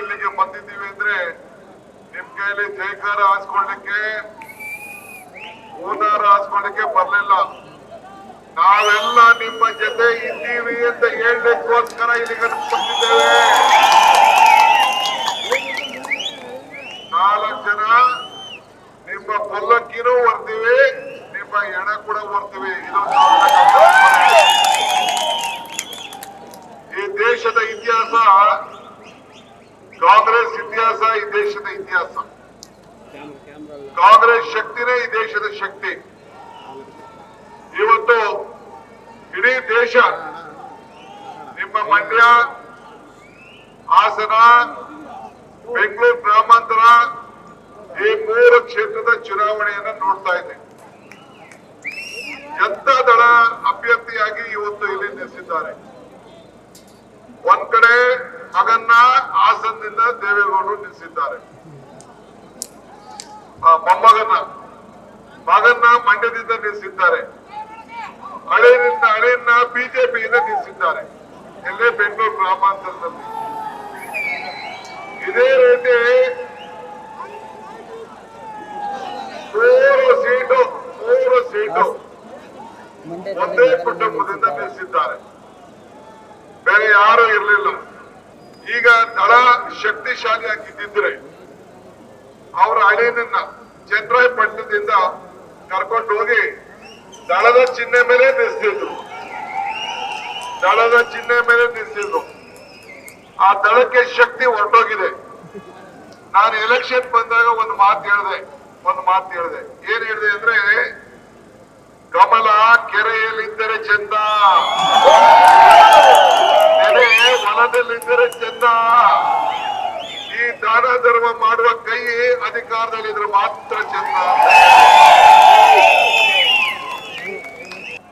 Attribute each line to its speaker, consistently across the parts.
Speaker 1: ಇಲ್ಲಿಗೆ ಬಂದಿದ್ದೀವಿ ಅಂದ್ರೆ ನಿಮ್ ಕೈಲಿ ಜೈಕಾರ ಹಾಸ್ಕೊಳ್ಳಿಕ್ಕೆ ಹೂನಾರ ಹಾಸ್ಕೊಳ್ಳಿಕ್ಕೆ ಬರ್ಲಿಲ್ಲ. ನಾವೆಲ್ಲ ನಿಮ್ಮ ಜೊತೆ ಇದ್ದೀವಿ ಅಂತ ಹೇಳ್ಲಿಕ್ಕೋಸ್ಕರ ಇಲ್ಲಿಗೆ ಬಂದಿದ್ದೇವೆ. ನಾಲ್ಕು ಜನ ನಿಮ್ಮ ಪಲ್ಲಕ್ಕಿನೂ ಬರ್ತೀವಿ, ನಿಮ್ಮ ಎಣ ಕೂಡ ಬರ್ತೀವಿ. ಇದೊಂದು ಈ ದೇಶದ ಇತಿಹಾಸ. ಕಾಂಗ್ರೆಸ್ ಇತಿಹಾಸ ಈ ದೇಶದ ಇತಿಹಾಸ. ಕಾಂಗ್ರೆಸ್ ಶಕ್ತಿನೇ ಈ ದೇಶದ ಶಕ್ತಿ. ಇವತ್ತು ಇಡೀ ದೇಶ ನಿಮ್ಮ ಮಂಡ್ಯ, ಹಾಸನ, ಬೆಂಗಳೂರು, ಗ್ರಾಮಾಂತರ ಈ ಮೂರು ಕ್ಷೇತ್ರದ ಚುನಾವಣೆಯನ್ನು ನೋಡ್ತಾ ಇದೆ ಎಂತ ದಳ ಅಭ್ಯರ್ಥಿಯಾಗಿ ಇವತ್ತು ಇಲ್ಲಿ ನಿಲ್ಲಿಸಿದ್ದಾರೆ. ಮಗನ್ನ ಹಾಸನದಿಂದ ದೇವೇಗೌಡರು ನಿಲ್ಲಿಸಿದ್ದಾರೆ. ಮೊಮ್ಮಗನ್ನ, ಮಗನ್ನ ಮಂಡ್ಯದಿಂದ ನಿಲ್ಲಿಸಿದ್ದಾರೆ. ಹಳೆಯರಿಂದ ಹಳೆಯನ್ನ ಬಿಜೆಪಿಯಿಂದ ನಿಲ್ಲಿಸಿದ್ದಾರೆ. ಎಲ್ಲೇ ಬೆಂಗಳೂರು ಗ್ರಾಮಾಂತರದಲ್ಲಿ. ಇದೇ ರೀತಿ ಮೂರು ಸೀಟು ಮೂರು ಸೀಟು ಒಂದೇ ಕುಟುಂಬದಿಂದ ನಿಲ್ಲಿಸಿದ್ದಾರೆ. ಬೇರೆ ಯಾರು ಇರಲಿಲ್ಲ. ಈಗ ದಳ ಶಕ್ತಿಶಾಲಿ ಆಗಿದ್ದಿದ್ರೆ ಅವರ ಚಂದ್ರಾಯ್ ಚಂದ್ರಾಯಪಟ್ಟಣದಿಂದ ಕರ್ಕೊಂಡು ಹೋಗಿ ದಳದ ಚಿಹ್ನೆ ಮೇಲೆ ನಿಲ್ಲಿಸಿದ್ರು ದಳದ ಚಿಹ್ನೆ ಮೇಲೆ ನಿಲ್ಲಿಸಿದ್ರು ಆ ದಳಕ್ಕೆ ಶಕ್ತಿ ಹೊರಟೋಗಿದೆ. ನಾನು ಎಲೆಕ್ಷನ್ ಬಂದಾಗ ಒಂದು ಮಾತು ಹೇಳಿದೆ, ಒಂದು ಮಾತು ಹೇಳಿದೆ. ಏನ್ ಹೇಳಿದೆ ಅಂದ್ರೆ, ಕಮಲ ಕೆರೆಯಲ್ಲಿದ್ದರೆ ಚಂದ ಧರ್ಮ ಮಾಡುವ ಕೈ ಅಧಿಕಾರದಲ್ಲಿ ಅಧಿಕಾರದಲ್ಲಿದ್ರೆ ಮಾತ್ರ ಚಂದ.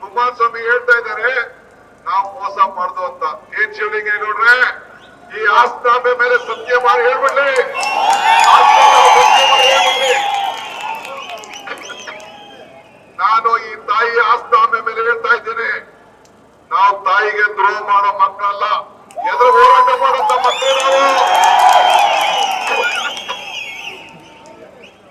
Speaker 1: ಕುಮಾರಸ್ವಾಮಿ ಹೇಳ್ತಾ ಇದ್ದಾರೆ, ನಾವು ಮೋಸ ಮಾಡ್ದು ಅಂತ. ಏನ್ ನೋಡ್ರೆ, ಈ ಆಸ್ತಾಪೆ ಮೇಲೆ ಸತ್ಯ ಮಾಡಿ ಹೇಳ್ಬಿಡ್ಲಿ. ಮಾಡಿ ನಾನು ಈ ತಾಯಿ ಆಸ್ತಾಮೆ ಮೇಲೆ ಹೇಳ್ತಾ ಇದ್ದೇನೆ. ನಾವು ತಾಯಿಗೆ ದ್ರೋಹ ಮಾಡೋ ಮಕ್ಕಳಲ್ಲ